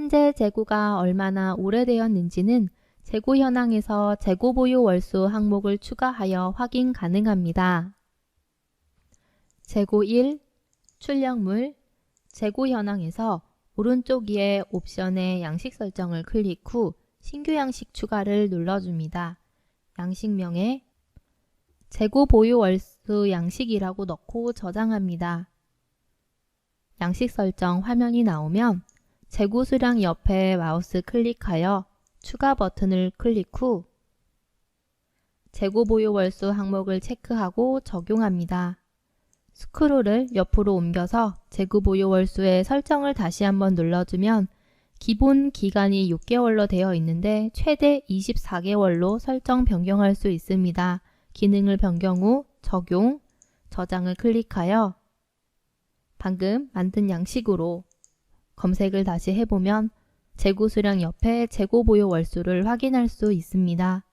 현재 재고가 얼마나 오래되었는지는 재고 현황에서 재고 보유 월수 항목을 추가하여 확인 가능합니다. 재고 1, 출력물, 재고 현황에서 오른쪽 위에 옵션의 양식 설정을 클릭 후 신규 양식 추가를 눌러줍니다. 양식명에 재고 보유 월수 양식이라고 넣고 저장합니다. 양식 설정 화면이 나오면 재고 수량 옆에 마우스 클릭하여 추가 버튼을 클릭 후 재고 보유 월수 항목을 체크하고 적용합니다. 스크롤을 옆으로 옮겨서 재고 보유 월수의 설정을 다시 한번 눌러주면 기본 기간이 6개월로 되어 있는데 최대 24개월로 설정 변경할 수 있습니다. 기능을 변경 후 적용, 저장을 클릭하여 방금 만든 양식으로 검색을 다시 해보면 재고 수량 옆에 재고 보유 월수를 확인할 수 있습니다.